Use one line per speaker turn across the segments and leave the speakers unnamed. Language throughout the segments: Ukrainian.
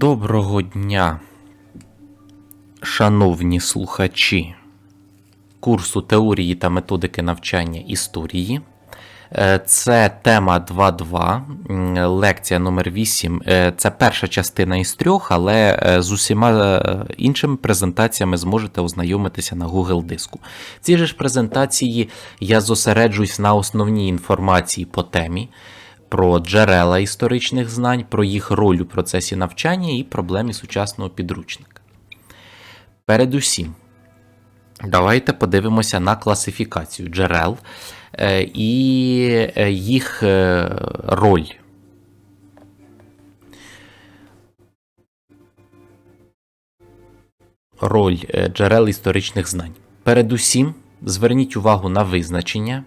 Доброго дня, шановні слухачі курсу теорії та методики навчання історії. Е, Це тема 2.2, м, лекція номер 8. Е, Це перша частина із трьох, але е, з усіма іншими презентаціями зможете ознайомитися на Google диску. Же ж презентації я зосереджуюсь на основній інформації по темі, про джерела історичних знань, про їх роль у процесі навчання і проблемі сучасного підручника. Передусім, Давайте подивимося на класифікацію джерел е, і е, їх е, роль. Роль джерел історичних знань. Передусім, зверніть увагу на визначення.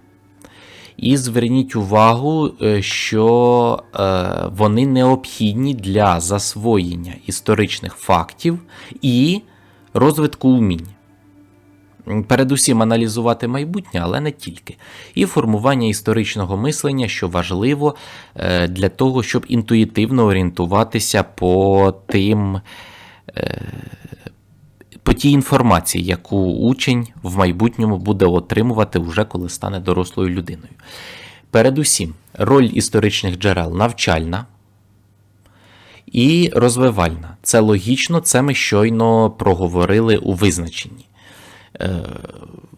І зверніть увагу, е, що е, вони необхідні для засвоєння історичних фактів і розвитку умінь. Передусім аналізувати майбутнє, але не тільки. І формування історичного мислення, що важливо е, для того, щоб інтуїтивно орієнтуватися по тим. По тій інформації, яку учень в майбутньому буде отримувати вже коли стане дорослою людиною. Передусім, роль історичних джерел навчальна і розвивальна. Це логічно, це ми щойно проговорили у визначенні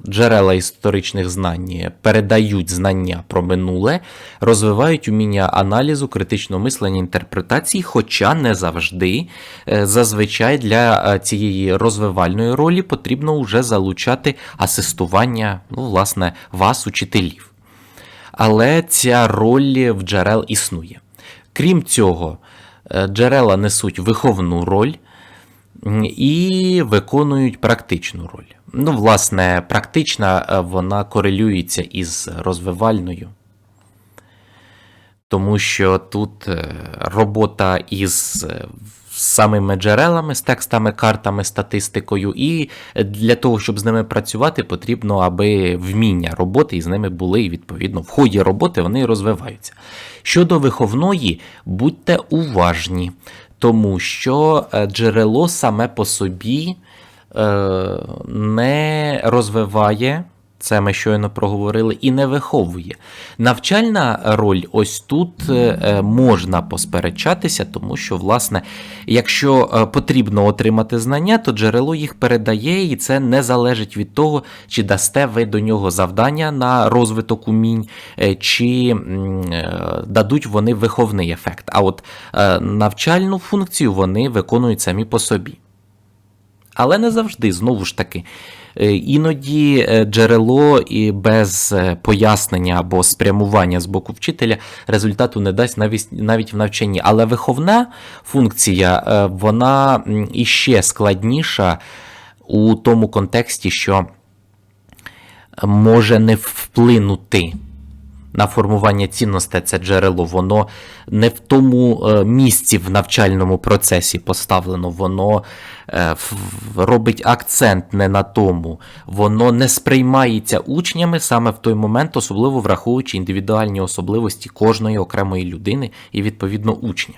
джерела історичних знань передають знання про минуле, розвивають уміння аналізу, критичного мислення, інтерпретації, хоча не завжди, е, зазвичай для е, цієї розвивальної ролі потрібно вже залучати асистування, ну, власне, вас, учителів. Але ця роль в джерел існує. Крім цього, е, джерела несуть виховну роль і виконують практичну роль. Ну, власне, практична е, вона корелюється із розвивальною, тому що тут е, робота із е, самими джерелами, з текстами, картами, статистикою, і для того, щоб з ними працювати, потрібно, аби вміння роботи із ними були, і відповідно в ході роботи вони розвиваються. Щодо виховної, будьте уважні, тому що джерело саме по собі не розвиває. Це ми щойно проговорили, і не виховує. Навчальна роль ось тут е, е, можна посперечатися, тому що, власне, якщо е, потрібно отримати знання, то джерело їх передає, і це не залежить від того, чи дасте ви до нього завдання на розвиток умінь, е, чи е, дадуть вони виховний ефект. А от е, навчальну функцію вони виконують самі по собі. Але не завжди, знову ж таки. Е, Іноді е, джерело і без е, пояснення або спрямування з боку вчителя результату не дасть навіть навіть в навчанні. Але виховна функція вона іще складніша у тому контексті, що може не вплинути на формування цінностей це джерело, воно не в тому е, місці в навчальному процесі поставлено, воно е, робить акцент не на тому, воно не сприймається учнями саме в той момент, особливо враховуючи індивідуальні особливості кожної окремої людини і відповідно учня.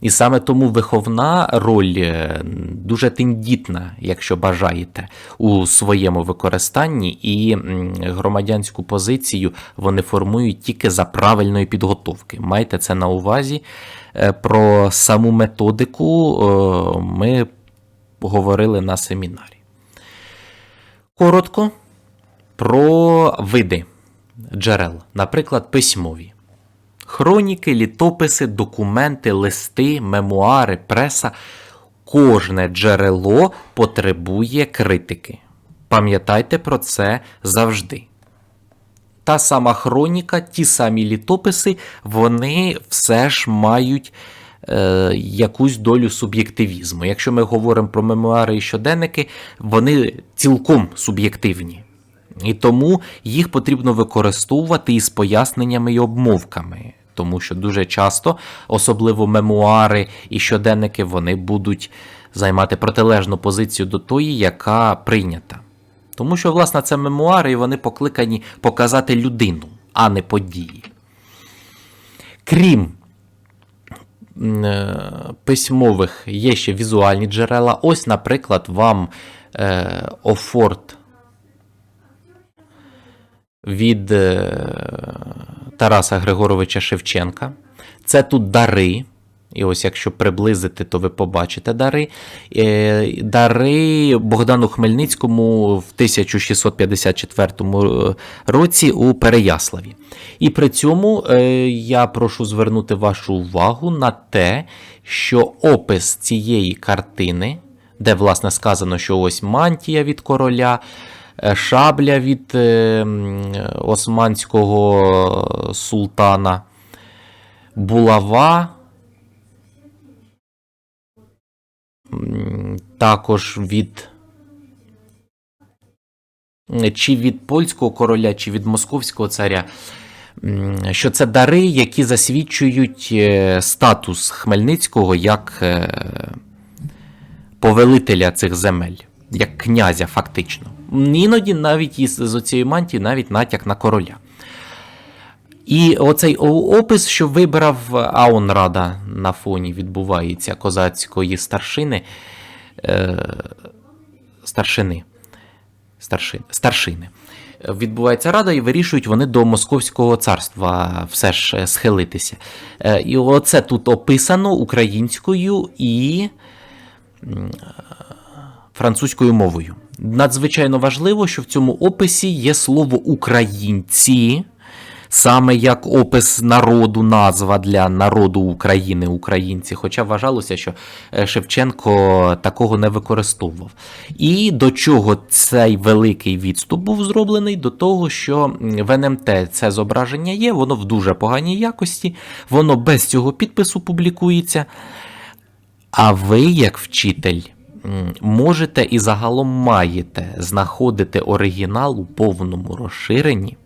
І саме тому виховна роль е, дуже тендітна, якщо бажаєте, у своєму використанні, і громадянську позицію вони формують тільки за правильної підготовки. Майте це на увазі. Е, Про саму методику е, ми говорили на семінарі. Коротко про види джерел, наприклад, письмові. Хроніки, літописи, документи, листи, мемуари, преса. Кожне джерело потребує критики. Пам'ятайте про це завжди. Та сама хроніка, ті самі літописи, вони все ж мають е, якусь долю суб'єктивізму. Якщо ми говоримо про мемуари і щоденники, вони цілком суб'єктивні. І тому їх потрібно використовувати із поясненнями і обмовками. Тому що дуже часто, особливо мемуари і щоденники, вони будуть займати протилежну позицію до тої, яка прийнята. Тому що, власне, це мемуари, і вони покликані показати людину, а не події. Крім е, письмових є ще візуальні джерела. Ось, наприклад, вам е, Офорт від е, Тараса Григоровича Шевченка. Це тут дари. І ось якщо приблизити, то ви побачите дари. Е, Дари Богдану Хмельницькому в 1654 році у Переяславі. І при цьому е, я прошу звернути вашу увагу на те, що опис цієї картини, де власне сказано, що ось мантія від короля, е, шабля від е, османського султана, булава. Також від. Чи від польського короля, чи від московського царя, що це дари, які засвідчують е, статус Хмельницького як е, повелителя цих земель, як князя, фактично. Іноді навіть із з оцієї мантії навіть натяк на короля. І оцей опис, що вибрав Аунрада на фоні відбувається козацької старшини. Е, старшини. Старшини. старшини. Відбувається рада, і вирішують вони до Московського царства все ж е, схилитися. Е, І оце тут описано українською і е, французькою мовою. Надзвичайно важливо, що в цьому описі є слово українці, саме як опис народу, назва для народу України, українці. Хоча вважалося, що е, Шевченко такого не використовував. І до чого цей великий відступ був зроблений? До того, що в НМТ це зображення є, воно в дуже поганій якості, воно без цього підпису публікується. А ви, як вчитель, можете і загалом маєте знаходити оригінал у повному розширенні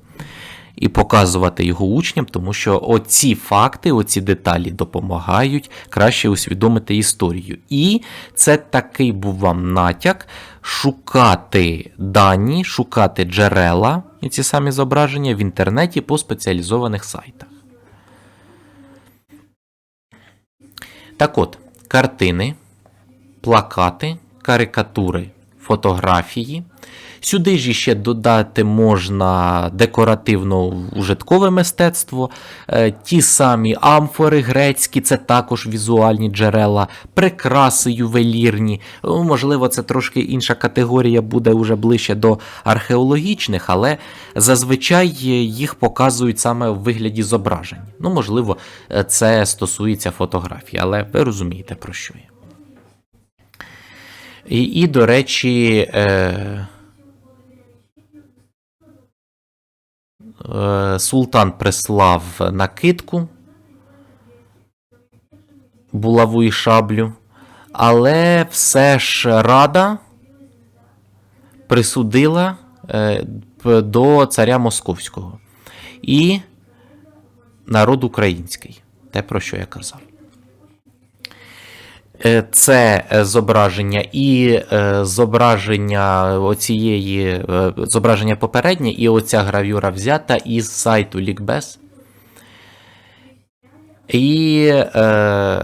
і показувати його учням, тому що оці факти, оці деталі допомагають краще усвідомити історію. І це такий був вам натяк шукати дані, шукати джерела, і ці самі зображення в інтернеті по спеціалізованих сайтах. Так от, картини, плакати, карикатури, фотографії. Сюди ж ще додати можна декоративно-ужиткове мистецтво, е, ті самі амфори грецькі, це також візуальні джерела, прикраси ювелірні. Ну, Можливо, це трошки інша категорія буде вже ближче до археологічних, але зазвичай їх показують саме в вигляді зображень. Ну, можливо, е, це стосується фотографій, але ви розумієте, про що я. І, і до речі, е, е, султан прислав накидку, булаву і шаблю, але все ж рада присудила е, до царя Московського і народ український. Те, про що я казав. Е, Це е, зображення і е, зображення оцієї зображення попереднє, і оця гравюра взята із сайту Лікбез. І, е,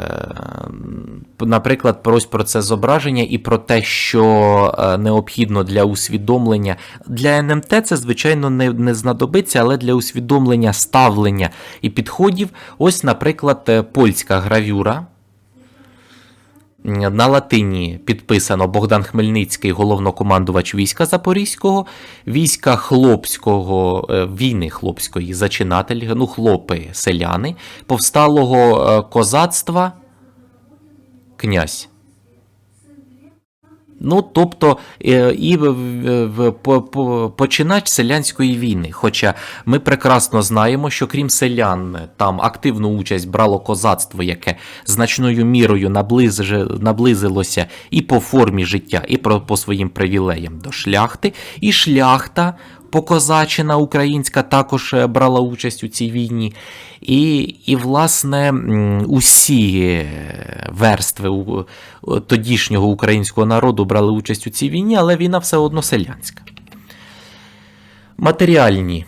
наприклад, ось про це зображення і про те, що необхідно для усвідомлення. Для НМТ це, звичайно, не, не знадобиться, але для усвідомлення ставлення і підходів. Ось, наприклад, польська гравюра. На латині підписано Богдан Хмельницький, головнокомандувач війська Запорізького, війська хлопського, е, війни хлопської, зачинатель, ну, хлопи, селяни, повсталого е, козацтва, князь. Ну, тобто, е, і починач селянської війни. Хоча ми прекрасно знаємо, що крім селян, там активну участь брало козацтво, яке значною мірою наблизилося і по формі життя, і по своїм привілеям до шляхти, і шляхта. Покозачина українська також е, брала участь у цій війні. І, і власне, усі е, верстви тодішнього українського народу брали участь у цій війні, але війна все одно селянська. Матеріальні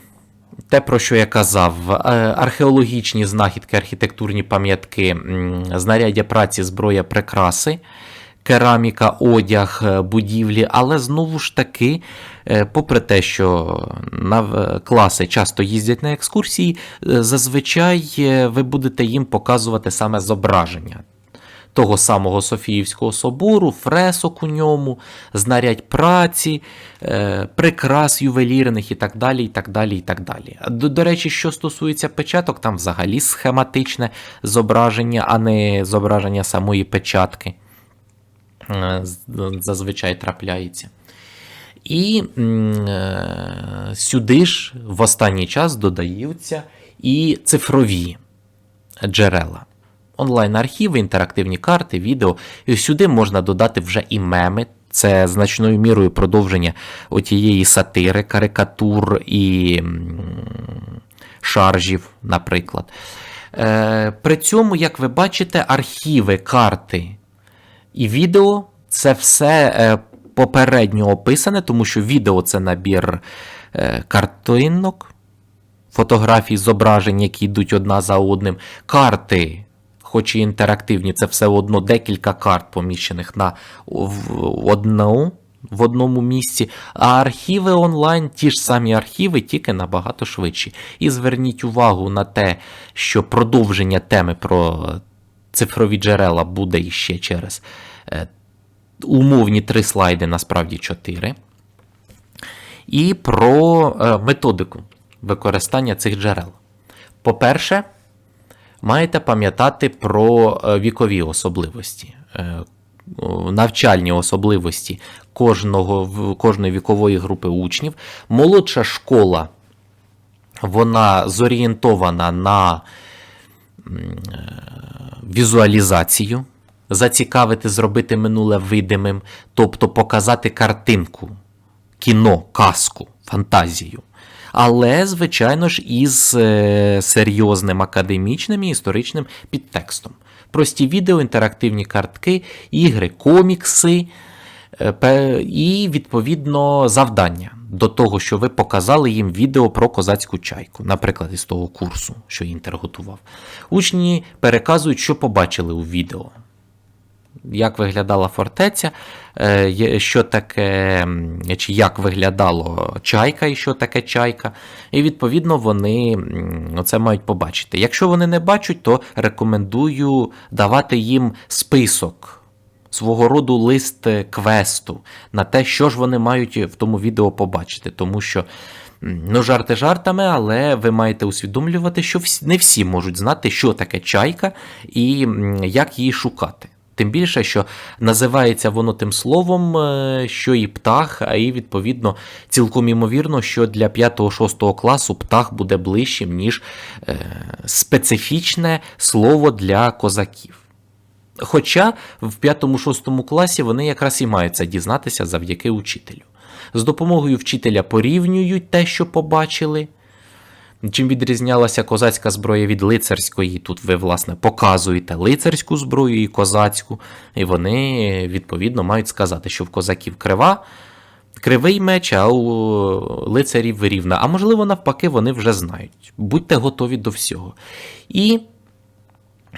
те, про що я казав, е, археологічні знахідки, архітектурні пам'ятки, знаряддя праці, зброя, прикраси, кераміка, одяг, е, будівлі, але знову ж таки, е, попри те, що на класи часто їздять на екскурсії, е, зазвичай е, ви будете їм показувати саме зображення того самого Софіївського собору, фресок у ньому, знарядь праці, е, прикрас ювелірних і так далі. і так далі, і так далі. До, до речі, що стосується печаток, там взагалі схематичне зображення, а не зображення самої печатки. Е, Зазвичай трапляється. І е, сюди ж в останній час додаються і цифрові джерела. Онлайн-архіви, інтерактивні карти, відео. І сюди можна додати вже і меми. Це значною мірою продовження отієї сатири, карикатур і шаржів, наприклад. Е, при цьому, як ви бачите, архіви, карти і відео це все е, попередньо описане, тому що відео це набір е, картинок, фотографій, зображень, які йдуть одна за одним. Карти, хоч і інтерактивні, це все одно декілька карт, поміщених на одну. В одному місці, а архіви онлайн, ті ж самі архіви, тільки набагато швидші. І зверніть увагу на те, що продовження теми про цифрові джерела буде іще через умовні три слайди, насправді чотири. І про е, методику використання цих джерел. По-перше, маєте пам'ятати про е, вікові особливості, е, навчальні особливості кожного, кожної вікової групи учнів. Молодша школа, вона зорієнтована на візуалізацію, зацікавити, зробити минуле видимим, тобто показати картинку, кіно, казку, фантазію. Але, звичайно ж, із е, серйозним академічним і історичним підтекстом. Прості відео, інтерактивні картки, ігри, комікси е, і, відповідно, завдання до того, що ви показали їм відео про козацьку чайку, наприклад, із того курсу, що Інтер готував. Учні переказують, що побачили у відео. Як виглядала фортеця, е, що таке, чи як виглядало чайка і що таке чайка. І відповідно вони це мають побачити. Якщо вони не бачать, то рекомендую давати їм список. Свого роду лист е, квесту на те, що ж вони мають в тому відео побачити. Тому що, ну, жарти жартами, але ви маєте усвідомлювати, що не всі можуть знати, що таке чайка і як її шукати. Тим більше, що називається воно тим словом, е, що і птах, а і відповідно цілком імовірно, що для 5-6 класу птах буде ближчим, ніж е, специфічне слово для козаків. Хоча в 5-6 класі вони якраз і мають це дізнатися завдяки учителю. З допомогою вчителя порівнюють те, що побачили. Чим відрізнялася козацька зброя від лицарської, тут ви, власне, показуєте лицарську зброю і козацьку, і вони, відповідно, мають сказати, що в козаків крива, кривий меч, а у лицарів рівна. А можливо, навпаки, вони вже знають. Будьте готові до всього. І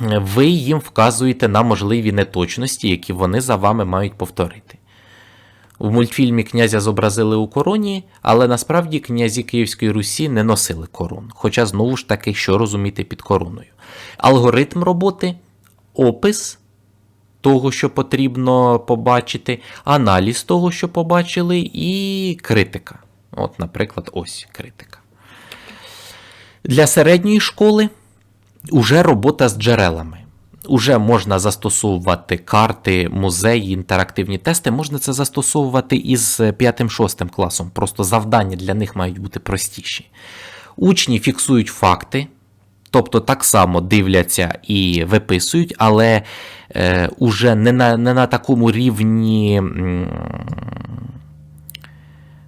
ви їм вказуєте на можливі неточності, які вони за вами мають повторити. В мультфільмі князя зобразили у короні, але насправді князі Київської Русі не носили корон. Хоча знову ж таки, що розуміти під короною. Алгоритм роботи, опис того, що потрібно побачити, аналіз того, що побачили, і критика. От, наприклад, ось критика. Для середньої школи уже робота з джерелами. Уже можна застосовувати карти, музеї, інтерактивні тести. Можна це застосовувати із 5-6 класом. Просто завдання для них мають бути простіші. Учні фіксують факти, тобто так само дивляться і виписують, але е, уже не на, не на такому рівні м,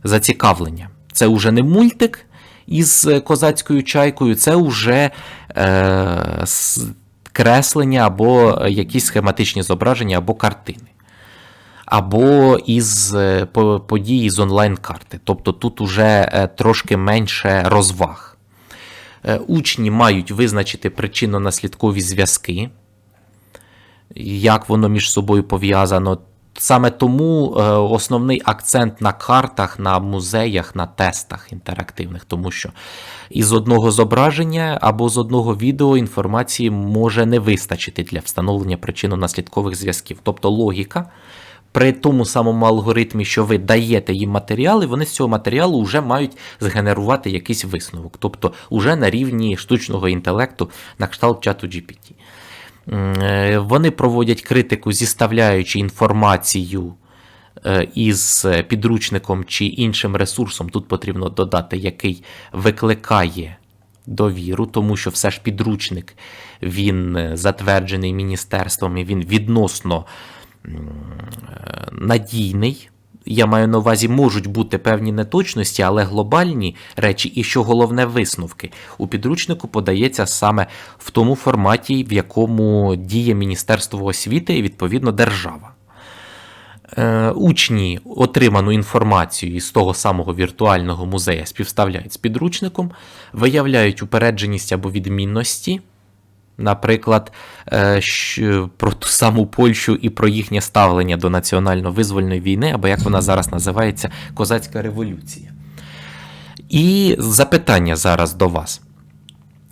зацікавлення. Це вже не мультик із е, козацькою чайкою, це вже е, креслення або якісь схематичні зображення, або картини. Або із події з онлайн-карти. Тобто тут уже е, трошки менше розваг. Е, Учні мають визначити причинно-наслідкові зв'язки, як воно між собою пов'язано. Саме тому е, основний акцент на картах, на музеях, на тестах інтерактивних, тому що із одного зображення або з одного відео інформації може не вистачити для встановлення причинно-наслідкових зв'язків. Тобто логіка при тому самому алгоритмі, що ви даєте їм матеріали, вони з цього матеріалу вже мають згенерувати якийсь висновок, тобто уже на рівні штучного інтелекту на кшталт чату GPT. Е, Вони проводять критику, зіставляючи інформацію е, із підручником чи іншим ресурсом. Тут потрібно додати, який викликає довіру, тому що все ж підручник він е, затверджений міністерством і він відносно надійний. Я маю на увазі, можуть бути певні неточності, але глобальні речі, і що головне висновки у підручнику подається саме в тому форматі, в якому діє Міністерство освіти і відповідно держава. Е, Учні отриману інформацію із того самого віртуального музея співставляють з підручником, виявляють упередженість або відмінності. Наприклад, е, про ту саму Польщу і про їхнє ставлення до національно-визвольної війни, або як вона зараз називається, Козацька революція. І запитання зараз до вас.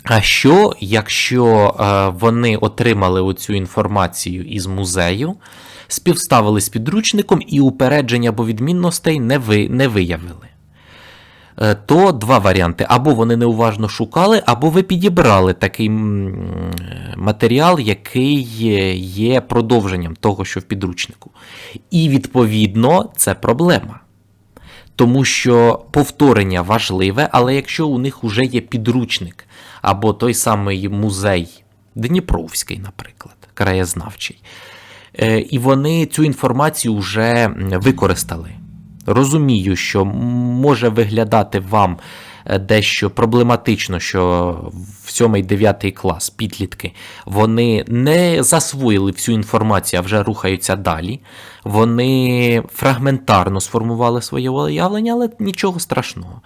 А що, якщо е, вони отримали оцю інформацію із музею, співставили з підручником і упереджень або відмінностей не, ви, не виявили? Е, То два варіанти: або вони неуважно шукали, або ви підібрали такий матеріал, який є- продовженням того, що в підручнику. І відповідно це проблема. Тому що повторення важливе, але якщо у них вже є підручник, або той самий музей Дніпровський, наприклад, краєзнавчий, е, і вони цю інформацію вже використали. Розумію, що може виглядати вам дещо проблематично, що в 7-9 клас підлітки вони не засвоїли всю інформацію, а вже рухаються далі. Вони фрагментарно сформували своє уявлення, але нічого страшного.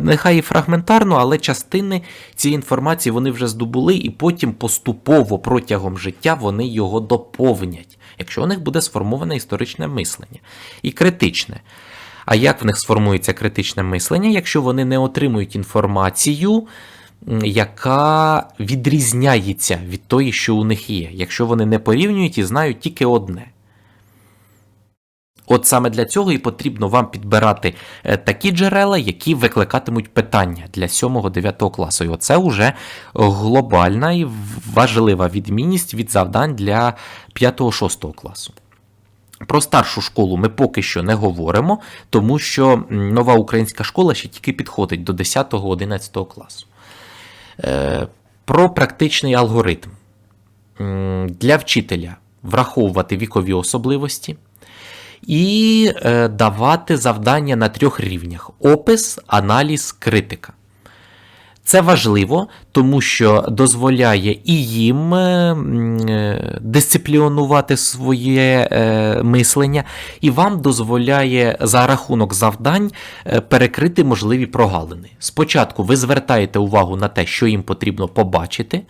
Нехай і фрагментарно, але частини цієї інформації вони вже здобули, і потім поступово протягом життя вони його доповнять, якщо у них буде сформоване історичне мислення і критичне. А як в них сформується критичне мислення, якщо вони не отримують інформацію, яка відрізняється від тої, що у них є, якщо вони не порівнюють і знають тільки одне. От саме для цього і потрібно вам підбирати е, такі джерела, які викликатимуть питання для 7-9 класу. І оце вже глобальна і важлива відмінність від завдань для 5-6 класу. Про старшу школу ми поки що не говоримо, тому що нова українська школа ще тільки підходить до 10-11 класу. Е, Про практичний алгоритм. Для вчителя враховувати вікові особливості і е, давати завдання на трьох рівнях: опис, аналіз, критика. Це важливо, тому що дозволяє і їм е, е, дисциплінувати своє е, мислення, і вам дозволяє за рахунок завдань перекрити можливі прогалини. Спочатку ви звертаєте увагу на те, що їм потрібно побачити.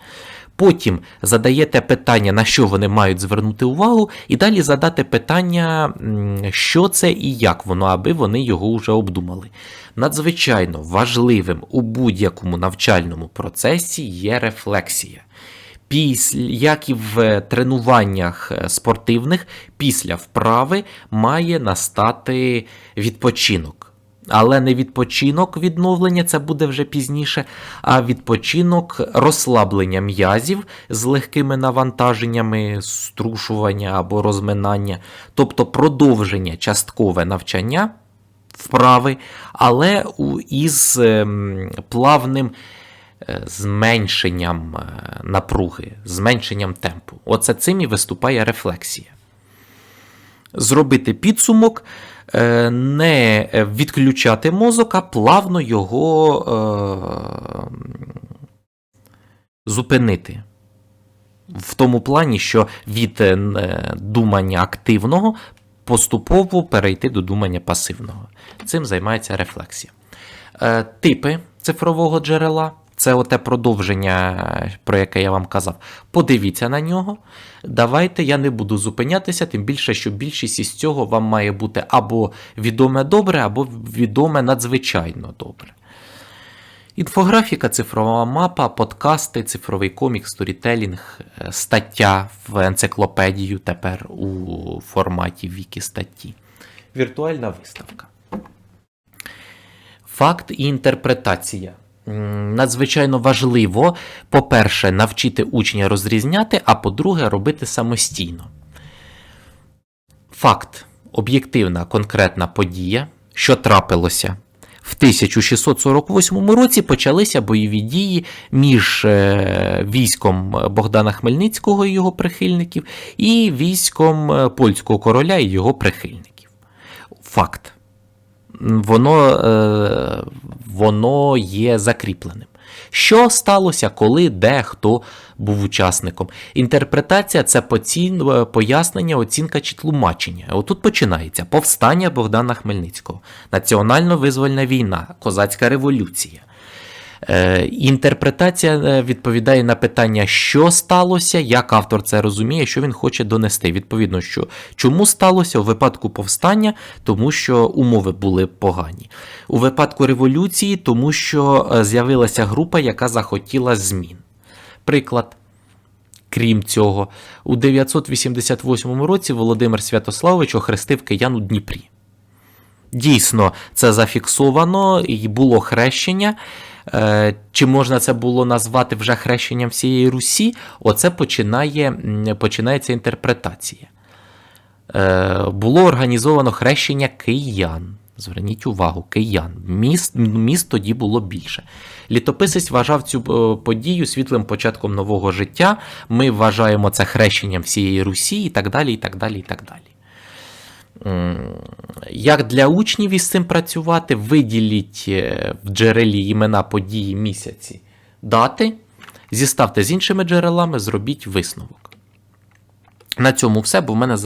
Потім задаєте питання, на що вони мають звернути увагу, і далі задати питання, що це і як воно, аби вони його вже обдумали. Надзвичайно важливим у будь-якому навчальному процесі є рефлексія. Після, як і в тренуваннях е, спортивних, після вправи має настати відпочинок. Але не відпочинок відновлення, це буде вже пізніше, а відпочинок розслаблення м'язів з легкими навантаженнями, струшування або розминання, тобто продовження часткове навчання вправи, але із ем, плавним е, зменшенням е, напруги, зменшенням темпу. Оце цим і виступає рефлексія. Зробити підсумок, не відключати мозок, а плавно його е, зупинити. В тому плані, що від е, думання активного поступово перейти до думання пасивного. Цим займається рефлексія. Е, Типи цифрового джерела Це оте продовження, про яке я вам казав. Подивіться на нього. Давайте я не буду зупинятися, тим більше, що більшість із цього вам має бути або відоме добре, або відоме надзвичайно добре. Інфографіка, цифрова мапа, подкасти, цифровий комік, сторітелінг, е, стаття в енциклопедію тепер у форматі вікі статті. Віртуальна виставка. Факт і інтерпретація. Надзвичайно важливо, по-перше, навчити учня розрізняти, а по-друге, робити самостійно. Факт об'єктивна конкретна подія, що трапилося. В 1648 році почалися бойові дії між е, військом Богдана Хмельницького і його прихильників і військом е, польського короля і його прихильників. Факт. Воно, е, воно є закріпленим. Що сталося, коли, де, хто був учасником? Інтерпретація це поцін, пояснення, оцінка чи тлумачення. Отут починається повстання Богдана Хмельницького, національно-визвольна війна, козацька революція. Е, інтерпретація е, відповідає на питання, що сталося, як автор це розуміє, що він хоче донести. Відповідно, що чому сталося у випадку повстання, тому що умови були погані. У випадку революції, тому що е, з'явилася група, яка захотіла змін. Приклад. Крім цього, у 988 році Володимир Святославович охрестив киян у Дніпрі. Дійсно, це зафіксовано і було хрещення. Е, Чи можна це було назвати вже хрещенням всієї Русі? Оце починає, починається інтерпретація. Е, Було організовано хрещення киян. Зверніть увагу, киян. Міст, міст тоді було більше. Літописець вважав цю е, подію світлим початком нового життя. Ми вважаємо це хрещенням всієї Русі і так далі. і так далі, і так далі. Як для учнів із цим працювати, виділіть е, в джерелі імена події місяці, дати, зіставте з іншими джерелами, зробіть висновок. На цьому все, бо в мене зараз.